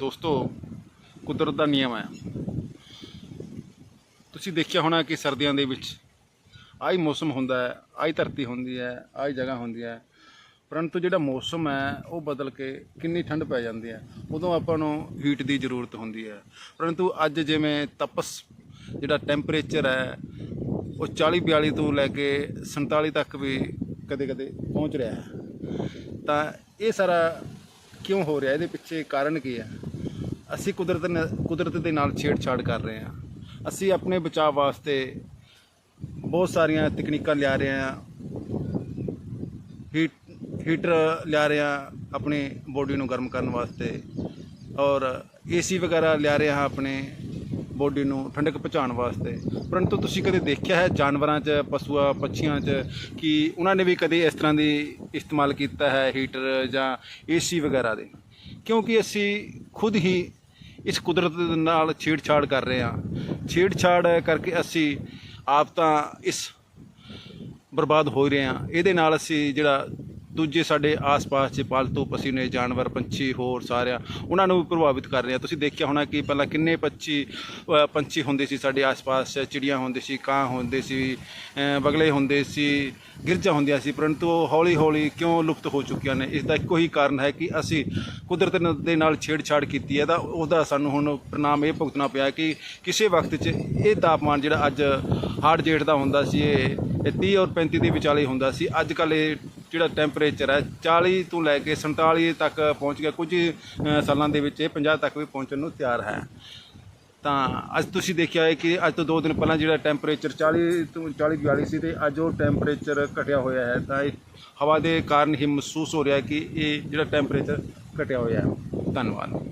ਦੋਸਤੋ, ਕੁਦਰਤ ਦਾ ਨਿਯਮ ਹੈ। ਤੁਸੀਂ ਦੇਖਿਆ ਹੋਣਾ ਕਿ ਸਰਦੀਆਂ ਦੇ ਵਿੱਚ ਆਹੀ ਮੌਸਮ ਹੁੰਦਾ ਹੈ, ਆਹੀ ਧਰਤੀ ਹੁੰਦੀ ਹੈ, ਆਹੀ ਜਗ੍ਹਾ ਹੁੰਦੀ ਹੈ। ਪਰੰਤੂ ਜਿਹੜਾ ਮੌਸਮ ਹੈ, ਉਹ ਬਦਲ ਕੇ ਕਿੰਨੀ ਠੰਡ ਪੈ ਜਾਂਦੀ ਹੈ, ਉਦੋਂ ਆਪਾਂ ਨੂੰ ਹੀਟ ਦੀ ਜ਼ਰੂਰਤ ਹੁੰਦੀ ਹੈ। ਪਰੰਤੂ ਅੱਜ ਜਿਵੇਂ ਤਪਸ, ਜਿਹੜਾ ਟੈਂਪਰੇਚਰ ਹੈ, ਉਹ 40 42 ਤੋਂ ਲੈ ਕੇ 47 ਤੱਕ ਵੀ ਕਦੇ-ਕਦੇ ਪਹੁੰਚ ਰਿਹਾ ਹੈ। ਤਾਂ ਇਹ ਸਾਰਾ ਕਿਉਂ ਹੋ ਰਿਹਾ? ਇਹਦੇ ਪਿੱਛੇ ਕਾਰਨ ਕੀ ਹੈ? ਅਸੀਂ ਕੁਦਰਤ ਨ- ਕੁਦਰਤ ਦੇ ਨਾਲ ਛੇੜਛਾੜ ਕਰ ਰਹੇ ਹਾਂ। ਅਸੀਂ ਆਪਣੇ ਬਚਾਅ ਵਾਸਤੇ ਬਹੁਤ ਸਾਰੀਆਂ ਤਕਨੀਕਾਂ ਲਿਆ ਰਹੇ ਹਾਂ। ਹੀਟ ਹੀਟਰ ਲਿਆ ਰਹੇ ਹਾਂ ਆਪਣੀ ਬੋਡੀ ਨੂੰ ਗਰਮ ਕਰਨ ਵਾਸਤੇ ਔਰ ਏਸੀ ਵਗੈਰਾ ਲਿਆ ਰਹੇ ਹਾਂ ਆਪਣੇ ਬੋਡੀ ਨੂੰ ਠੰਡਕ ਪਹੁੰਚਾਉਣ ਵਾਸਤੇ। ਪਰੰਤੂ ਤੁਸੀਂ ਕਦੇ ਦੇਖਿਆ ਹੈ ਜਾਨਵਰਾਂ 'ਚ, ਪਸ਼ੂਆਂ, ਪੰਛੀਆਂ 'ਚ ਕਿ ਉਹਨਾਂ ਨੇ ਵੀ ਕਦੇ ਇਸ ਤਰ੍ਹਾਂ ਦੀ ਇਸਤੇਮਾਲ ਕੀਤਾ ਹੈ ਹੀਟਰ ਜਾਂ ਏਸੀ ਵਗੈਰਾ ਦੇ? ਕਿਉਂਕਿ ਅਸੀਂ ਖੁਦ ਹੀ ਇਸ ਕੁਦਰਤ ਦੇ ਨਾਲ ਛੇੜਛਾੜ ਕਰ ਰਹੇ ਹਾਂ। ਛੇੜਛਾੜ ਕਰਕੇ ਅਸੀਂ ਆਪ ਤਾਂ ਇਸ ਬਰਬਾਦ ਹੋ ਰਹੇ ਹਾਂ। ਇਹਦੇ ਨਾਲ ਅਸੀਂ ਜਿਹੜਾ ਦੂਜੇ ਸਾਡੇ ਆਸ-ਪਾਸ 'ਚ ਪਾਲਤੂ ਪਸ਼ੂ ਜਾਨਵਰ, ਪੰਛੀ, ਹੋਰ ਸਾਰਿਆਂ ਉਹਨਾਂ ਨੂੰ ਵੀ ਪ੍ਰਭਾਵਿਤ ਕਰ ਰਹੇ ਆ। ਤੁਸੀਂ ਦੇਖਿਆ ਹੋਣਾ ਕਿ ਪਹਿਲਾਂ ਕਿੰਨੇ ਪੰਛੀ ਪੰਛੀ ਹੁੰਦੇ ਸੀ ਸਾਡੇ ਆਸ-ਪਾਸ, ਚਿੜੀਆਂ ਹੁੰਦੇ ਸੀ, ਕਾਂ ਹੁੰਦੇ ਸੀ ਬਗਲੇ ਹੁੰਦੇ ਸੀ, ਗਿਰਜਾ ਹੁੰਦੀਆਂ ਸੀ, ਪਰੰਤੂ ਉਹ ਹੌਲੀ-ਹੌਲੀ ਕਿਉਂ ਲੁਪਤ ਹੋ ਚੁੱਕੀਆਂ ਨੇ? ਇਸ ਦਾ ਇੱਕੋ ਹੀ ਕਾਰਨ ਹੈ ਕਿ ਅਸੀਂ ਕੁਦਰਤ ਦੇ ਨਾਲ ਛੇੜਛਾੜ ਕੀਤੀ ਹੈ ਤਾਂ ਉਹਦਾ ਸਾਨੂੰ ਹੁਣ ਪ੍ਰਣਾਮ ਇਹ ਭੁਗਤਣਾ ਪਿਆ ਕਿ ਕਿਸੇ ਵਕਤ 'ਚ ਇਹ ਤਾਪਮਾਨ ਜਿਹੜਾ ਅੱਜ ਹਾੜ ਜੇਠ ਦਾ ਹੁੰਦਾ ਸੀ, ਇਹ ਇਹ 30 ਔਰ 35 ਦੇ ਵਿਚਾਲੇ ਹੁੰਦਾ ਸੀ। ਅੱਜ ਕੱਲ ਇਹ ਜਿਹੜਾ ਟੈਂਪਰੇਚਰ ਹੈ 40 ਤੋਂ ਲੈ ਕੇ 47 ਤੱਕ ਪਹੁੰਚ ਗਿਆ। ਕੁਝ ਸਾਲਾਂ ਦੇ ਵਿੱਚ ਇਹ 50 ਤੱਕ ਵੀ ਪਹੁੰਚਣ ਨੂੰ ਤਿਆਰ ਹੈ। ਤਾਂ ਅੱਜ ਤੁਸੀਂ ਦੇਖਿਆ ਹੈ ਕਿ ਅੱਜ ਤੋਂ 2 ਦਿਨ ਪਹਿਲਾਂ ਜਿਹੜਾ ਟੈਂਪਰੇਚਰ 40 ਤੋਂ 40 42 ਸੀ ਤੇ ਅੱਜ ਉਹ ਟੈਂਪਰੇਚਰ ਘਟਿਆ ਹੋਇਆ ਹੈ। ਤਾਂ ਇਹ ਹਵਾ ਦੇ ਕਾਰਨ ਹੀ ਮਹਿਸੂਸ ਹੋ ਰਿਹਾ ਕਿ ਇਹ ਜਿਹੜਾ ਟੈਂਪਰੇਚਰ ਘਟਿਆ ਹੋਇਆ ਹੈ। ਧੰਨਵਾਦ।